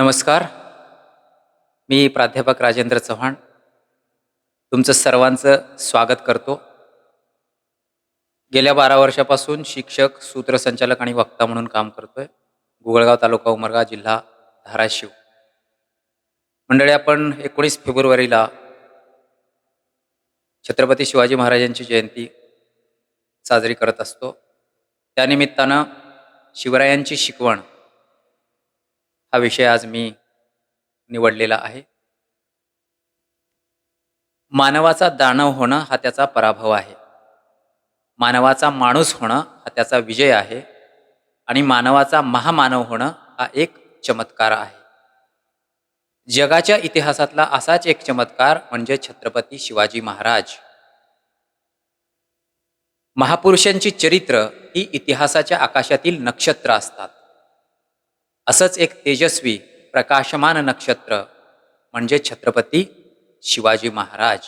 नमस्कार. मी प्राध्यापक राजेंद्र चव्हाण. तुमचं सर्वांचं स्वागत करतो. गेल्या बारा वर्षापासून शिक्षक सूत्रसंचालक आणि वक्ता म्हणून काम करतोय. गुगळगाव तालुका उमरगा जिल्हा धाराशिव. मंडळी आपण एकोणीस फेब्रुवारीला छत्रपती शिवाजी महाराजांची जयंती साजरी करत असतो. त्यानिमित्तानं शिवरायांची शिकवण हा विषय आज मी निवडलेला आहे. मानवाचा दानव होणं हा त्याचा पराभव आहे. मानवाचा माणूस होणं हा त्याचा विजय आहे आणि मानवाचा महामानव होणं हा एक चमत्कार आहे. जगाच्या इतिहासातला असाच एक चमत्कार म्हणजे छत्रपती शिवाजी महाराज. महापुरुषांची चरित्र ही इतिहासाच्या आकाशातील नक्षत्र असतात. असंच एक तेजस्वी प्रकाशमान नक्षत्र म्हणजे छत्रपती शिवाजी महाराज.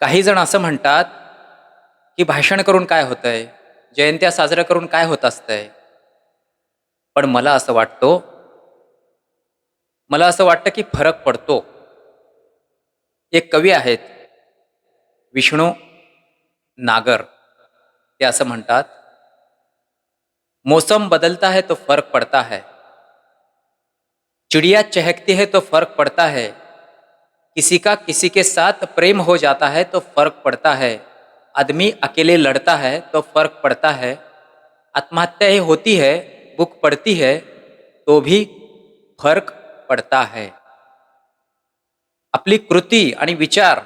काही जण असं म्हणतात की भाषण करून काय होतंय? जयंत्या साजरं करून काय होत असतंय? पण मला असं वाटतो मला असं वाटतं की फरक पडतो. एक कवी आहेत विष्णू नागर ते असं म्हणतात मौसम बदलता है तो फ़र्क पड़ता है। चिड़िया चहकती है तो फ़र्क पड़ता है। किसी का किसी के साथ प्रेम हो जाता है तो फ़र्क पड़ता है। आदमी अकेले लड़ता है तो फ़र्क पड़ता है। आत्महत्याएँ होती है बुक पड़ती है तो भी फ़र्क पडता है। आपली कृती आणि विचार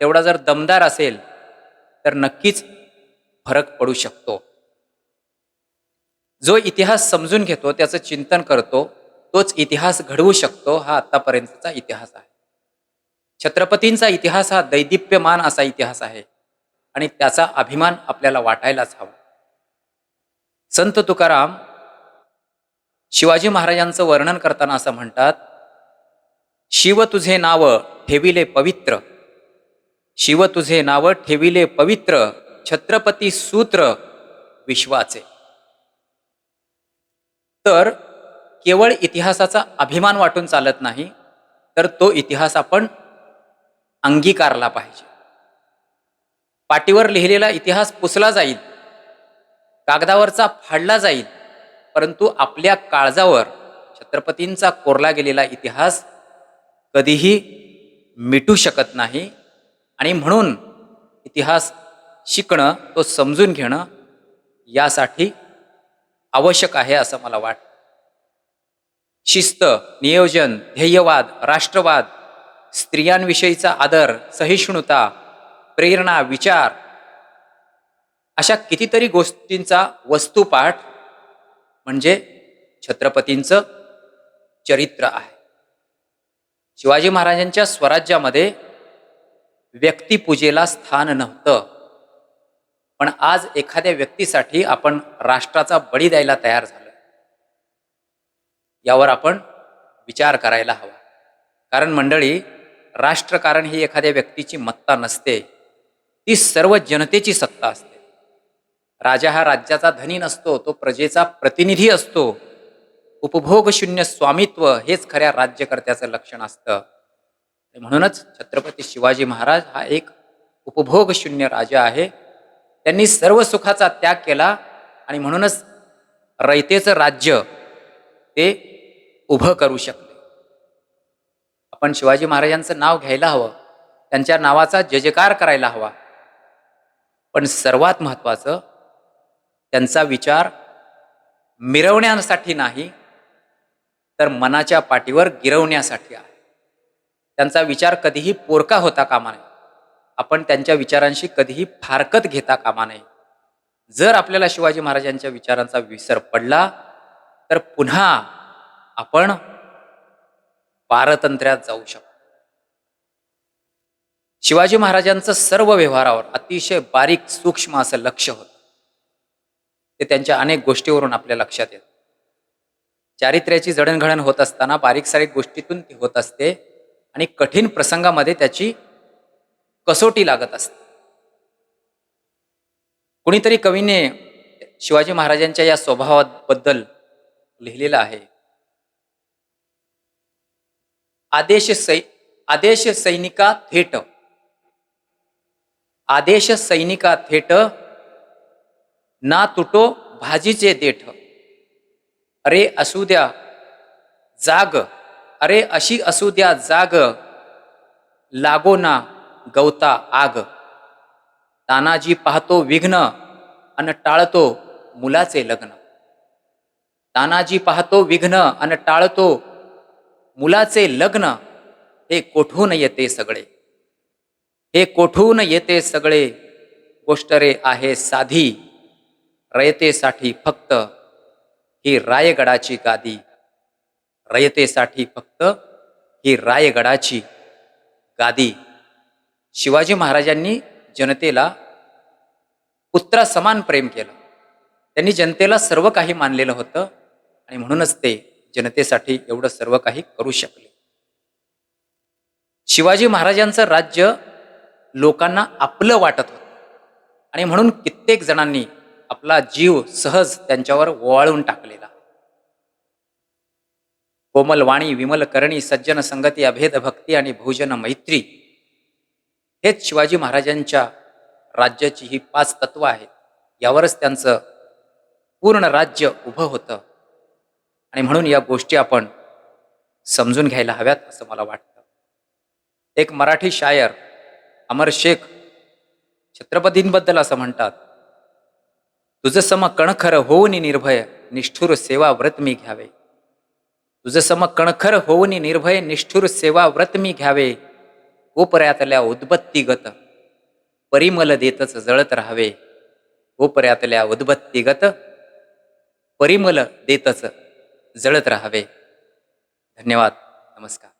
तेवढा जर दमदार असेल, तर नक्कीच फरक पडू शकतो. जो इतिहास समजून घेतो त्याचं चिंतन करतो तोच इतिहास घडवू शकतो हा आत्तापर्यंतचा इतिहास आहे. छत्रपतींचा इतिहास हा दैदिप्यमान असा इतिहास आहे आणि त्याचा अभिमान आपल्याला वाटायलाच हवा. संत तुकाराम शिवाजी महाराजांचं वर्णन करताना असं म्हणतात शिव तुझे नाव ठेविले पवित्र शिव तुझे नाव ठेविले पवित्र छत्रपती सूत्र विश्वाचे. तर केवळ इतिहासाचा अभिमान वाटून चालत नाही तर तो इतिहास आपण अंगीकारला पाहिजे. पाटीवर लिहिलेला इतिहास पुसला जाईल कागदावरचा फाडला जाईल परंतु आपल्या काळजावर छत्रपतींचा कोरला गेलेला इतिहास कधीही मिटू शकत नाही आणि म्हणून इतिहास शिकणं तो समजून घेणं यासाठी आवश्यक आहे असं मला वाटतं. शिस्त नियोजन ध्येयवाद राष्ट्रवाद स्त्रियांविषयीचा आदर सहिष्णुता प्रेरणा विचार अशा कितीतरी गोष्टींचा वस्तुपाठ म्हणजे छत्रपतींचं चरित्र आहे. शिवाजी महाराजांच्या स्वराज्यामध्ये व्यक्तिपूजेला स्थान नव्हतं. पण आज एखाद्या व्यक्तीसाठी आपण राष्ट्राचा बळी द्यायला तयार झालो यावर आपण विचार करायला हवा. कारण मंडळी राष्ट्रकारण ही एखाद्या व्यक्तीची मत्ता नसते. ती सर्व जनतेची सत्ता असते. राजा हा राज्याचा धनी नसतो तो प्रजेचा प्रतिनिधी असतो. उपभोग शून्य स्वामित्व हेच खऱ्या राज्यकर्त्याचं लक्षण असतं. म्हणूनच छत्रपती शिवाजी महाराज हा एक उपभोग शून्य राजा आहे. त्यांनी सर्व सुखाचा त्याग केला आणि म्हणूनच रयतेचं राज्य ते उभं करू शकले. आपण शिवाजी महाराजांचं नाव घ्यायला हवं त्यांच्या नावाचा जजकार करायला हवा. पण सर्वात महत्वाचं त्यांचा विचार मिरवण्यासाठी नाही तर मनाच्या पाठीवर गिरवण्यासाठी आहे. त्यांचा विचार कधीही पोरका होता कामा नये. आपण त्यांच्या विचारांशी कधीही फारकत घेता कामा नये. जर आपल्याला शिवाजी महाराजांच्या विचारांचा विसर पडला तर पुन्हा आपण पारतंत्र्यात जाऊ शकतो. शिवाजी महाराजांचं सर्व व्यवहारावर अतिशय बारीक सूक्ष्म असं लक्ष होतं. ते त्यांच्या अनेक गोष्टीवरून आपल्या लक्षात येत. चारित्र्याची जडणघडण होत असताना बारीक सारीक गोष्टीतून ती होत असते आणि कठीण प्रसंगामध्ये त्याची कसोटी लागत असते. कुणीतरी कवीने शिवाजी महाराजांच्या या स्वभावाबद्दल लिहिलेलं आहे. आदेश सै आदेश सैनिका थेट. आदेश सैनिका थेट. ना तुटो भाजीचे देठ. अरे असू द्या जाग. अरे अशी असू द्या जाग. लागो ना. गवता आग. तानाजी पाहतो विघ्न अन टाळतो मुलाचे लग्न. तानाजी पाहतो विघ्न अन टाळतो मुलाचे लग्न. हे कोठून येते सगळे? हे कोठून येते सगळे? गोष्ट रे आहे साधी. रयतेसाठी फक्त ही रायगडाची गादी. रयतेसाठी फक्त ही रायगडाची गादी. शिवाजी महाराजांनी जनतेला पुत्रासमान प्रेम केलं. त्यांनी जनतेला सर्व काही मानलेलं होतं आणि म्हणूनच ते जनतेसाठी एवढं सर्व काही करू शकले. शिवाजी महाराजांचं राज्य लोकांना आपलं वाटत होतं. आणि म्हणून कित्येक जणांनी आपला जीव सहज त्यांच्यावर ओवाळून टाकलेला. कोमल वाणी विमल करणी सज्जन संगती अभेद भक्ती आणि भोजन मैत्री हेच शिवाजी महाराजांच्या राज्याची ही पाच तत्व आहेत. यावरच त्यांचं पूर्ण राज्य उभं होतं. आणि म्हणून या गोष्टी आपण समजून घ्यायला हव्यात असं मला वाटतं. एक मराठी शायर अमर शेख छत्रपतींबद्दल असं म्हणतात तुझं सम कणखर होऊन निर्भय निष्ठुर सेवा व्रत मी घ्यावे. तुझं सम कणखर होऊन निर्भय निष्ठुर सेवा व्रत मी घ्यावे. कोपऱ्यातल्या उद्बत्तीगत परिमल देतच जळत राहावे. कोपऱ्यातल्या उद्बत्तीगत परिमल देतच जळत राहावे. धन्यवाद. नमस्कार.